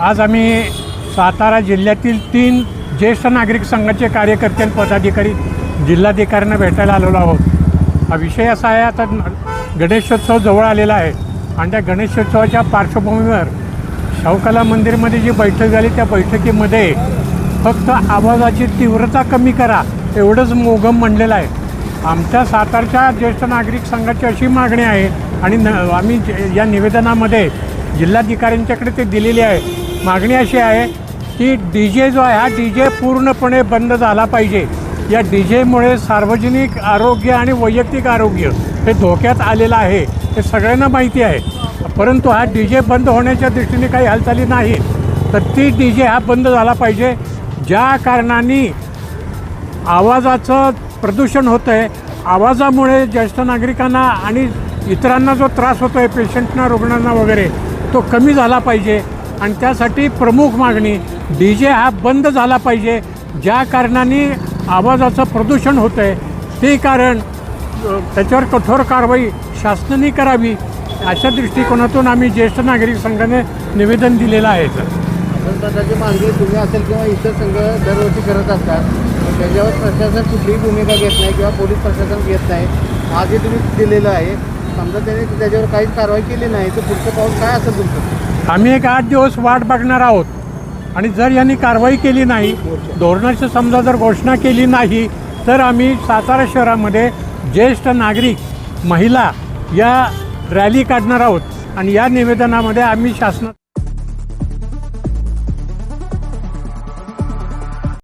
आज आम्ही सातारा जिल्ह्यातील तीन ज्येष्ठ नागरिक संघाचे कार्यकर्ते आणि पदाधिकारी जिल्हाधिकाऱ्यांना भेटायला आलेलो आहोत. हा विषय असा आहे आता गणेशोत्सव जवळ आलेला आहे आणि त्या गणेशोत्सवाच्या पार्श्वभूमीवर शाहूकला मंदिरमध्ये जी बैठक झाली त्या बैठकीमध्ये फक्त आवाजाची तीव्रता कमी करा एवढंच मोगम म्हणलेलं आहे. आमच्या सातारच्या ज्येष्ठ नागरिक संघाची अशी मागणी आहे आणि न आम्ही जे- या निवेदनामध्ये जिल्हाधिकाऱ्यांच्याकडे ते दिलेली आहे. मागणी अशी आहे की डी जे जो आहे हा डी जे पूर्णपणे बंद झाला पाहिजे. या डी जेमुळे सार्वजनिक आरोग्य आणि वैयक्तिक आरोग्य हे धोक्यात आलेलं आहे. हे सगळ्यांना माहिती आहे. परंतु हा डी जे बंद होण्याच्या दृष्टीने काही हालचाली नाही. तर ती डी जे हा बंद झाला पाहिजे ज्या कारणाने आवाजाचं प्रदूषण होतं आहे आवाजामुळे ज्येष्ठ नागरिकांना आणि इतरांना जो त्रास होतो आहे पेशंटना रुग्णांना वगैरे तो कमी झाला पाहिजे. आणि त्यासाठी प्रमुख मागणी डी जे हा बंद झाला पाहिजे. ज्या कारणाने आवाजाचं प्रदूषण होतं आहे ते कारण त्याच्यावर कठोर कारवाई शासनाने करावी अशा दृष्टिकोनातून आम्ही ज्येष्ठ नागरिक संघाने निवेदन दिलेलं आहे. सर पण मागणी तुम्ही असेल किंवा इतर संघ दरवर्षी करत असतात त्याच्यावर प्रशासन कुठलीही भूमिका घेत नाही किंवा पोलीस प्रशासन घेत नाही. आजही तुम्ही दिलेलं आहे. समजा त्याने त्याच्यावर काहीच कारवाई केली नाही तर पुढचं पाऊल काय असेल तुमचं? आम्ही एक आठ दिवस वाट बघणार आहोत. आणि जर यांनी कारवाई केली नाही धोरणाची समजा जर घोषणा केली नाही तर आम्ही सातारा शहरामध्ये ज्येष्ठ नागरिक महिला या रॅली काढणार आहोत. आणि या निवेदनामध्ये आम्ही शासना